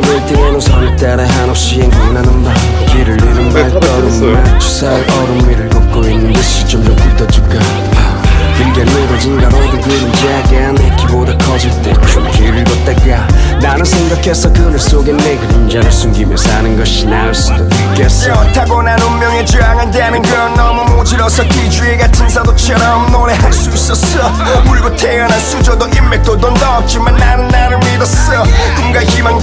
들 때에는 선을 따라 한없이 행군하는 밤 길을 잃은 발걸음 맞춰 살 얼음 위를 걷고 있는 듯이 점점 굳어질까 길게 늘어진 가로등 그림자가 내 키보다 커질 때좀 길을 걷다가. 나는 생각했어 그늘 속에 내 그림자를 숨기며 사는 것이 나을 수도 있겠어. 타고난 운명에 저항한다는 건 너무 모질어서 DJ 같은 사도처럼 노래할 수 있었어. 울고 태어난 수저도 인맥도 돈도 없지만 나는 나를 믿었어 꿈과 희망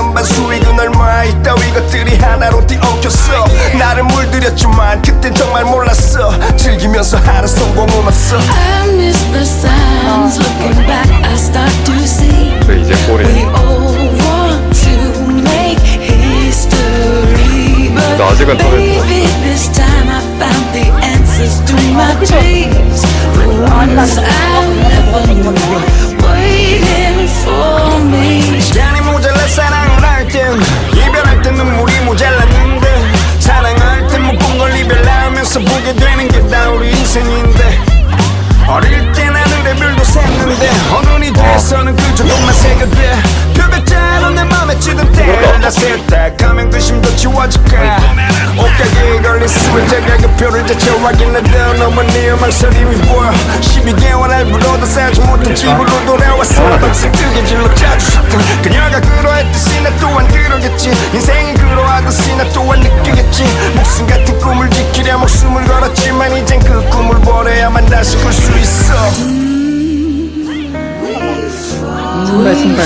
음반 수익은 얼마 있다위 것들이 하나로 뒤엉켰어 나를 물들였지만 그땐 정말 몰랐어 즐기면서 하는 성공은 없어 I miss the signs. Looking back, I start to see. 네, 이제 We 꼬리. all want to make history, but 나 아직은 더 baby, this time I found the answers to my dreams. The ones I never knew 도 지워질까 옷가게에 걸린 스웨터 가격표를 자체 확인해도 너무 네 망설임이 보여 12개월 알부로도 싸지 못한 집으로 돌아왔어. 밤새 뜨개질로 짜주셨던 그녀가 그러했듯이 나 또한 그러겠지. 인생이 그러하듯이 나 또한 느끼겠지. 목숨 같은 꿈을 지키려 목숨을 걸었지만 이젠 그 꿈을 버려야만 다시 꿀 수 있어. 신발 신발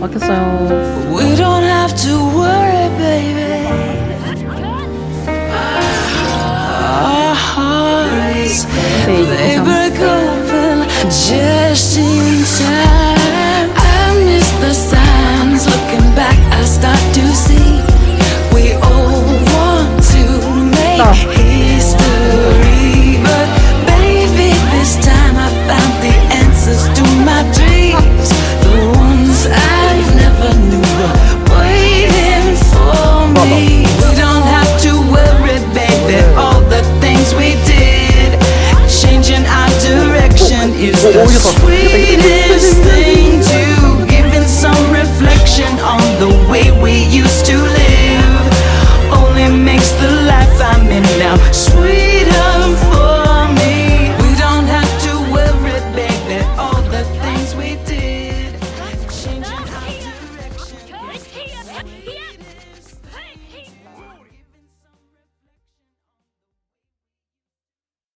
막혔어요. We don't have to worry, baby. Our hearts, they break open. makes the life I'm in now sweet.